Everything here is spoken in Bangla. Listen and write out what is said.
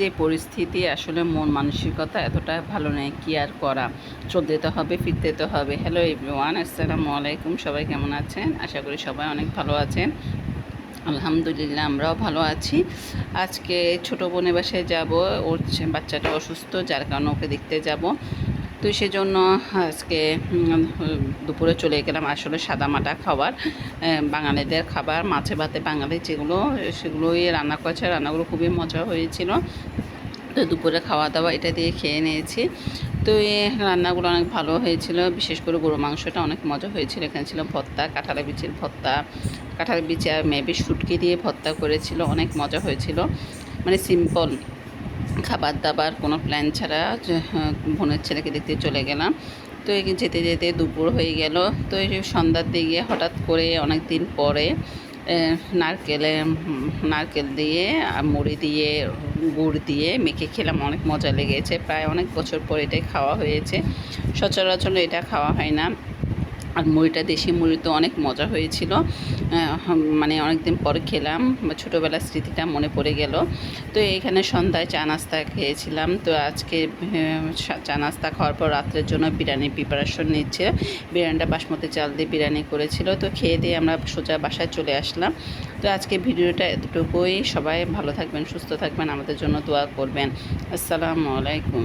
যে পরিস্থিতি আসলে মন মানসিকতা এতটা ভালো নেই, কি আর করা? চলতে তো হবে, ফিরতে তো হবে। হ্যালো এভরিওয়ান আসসালামু আলাইকুম, সবাই কেমন আছেন? আশা করি সবাই অনেক ভালো আছেন। আলহামদুলিল্লাহ, আমরাও ভালো আছি। আজকে ছোটো বোনের বাসায় যাব, ওর বাচ্চাটা অসুস্থ, যার কারণে ওকে দেখতে যাব। তো সেজন্য আজকে দুপুরে চলে গেলাম আসলে সাদামাটা খাবার বাঙালিদের খাবার, মাছে ভাতে বাঙালি যেগুলো, সেগুলোই রান্না করেছে। রান্নাগুলো খুবই মজা হয়েছিল। তো দুপুরে খাওয়া দাওয়া এটা দিয়ে খেয়ে নিয়েছি। তো এই রান্নাগুলো অনেক ভালো হয়েছিল। বিশেষ করে গরু মাংসটা অনেক মজা হয়েছিল। এখানে ছিল ভত্তা কাঁঠালি বিচির ভত্তা কাঁঠালি বিচি আর মেবি শুটকি দিয়ে ভর্তা করেছিল। অনেক মজা হয়েছিল। মানে সিম্পল খাবার দাবার কোনো প্ল্যান ছাড়া হ্যাঁ, বোনের ছেলেকে দেখতে চলে গেলাম। তো যেতে যেতে দুপুর হয়ে গেল। তো এই সন্ধ্যার দিকে হঠাৎ করে অনেক দিন পরে নারকেলে নারকেল দিয়ে মুড়ি দিয়ে গুড় দিয়ে মেখে খেলাম। অনেক মজা লেগেছে। প্রায় অনেক বছর পর এটাই খাওয়া হয়েছে। সচরাচর এটা খাওয়া হয় না। আর মুড়িটা, দেশি মুড়ি তো অনেক মজা হয়েছিল। মানে অনেক দিন পরে খেলাম, ছোটোবেলার স্মৃতিটা মনে পড়ে গেল। তো এইখানে সন্ধ্যায় চা নাস্তা খেয়েছিলাম। তো আজকে চা নাস্তা খাওয়ার পর রাত্রের জন্য বিরিয়ানির প্রিপারেশন নিচ্ছে। বিরিয়ানিটা বাসমতি চাল দিয়ে বিরিয়ানি করেছিল। তো খেয়ে দিয়ে আমরা সোজা বাসায় চলে আসলাম। তো আজকে ভিডিওটা এতটুকুই। সবাই ভালো থাকবেন, সুস্থ থাকবেন। আমাদের জন্য দোয়া করবেন। আসসালামু আলাইকুম।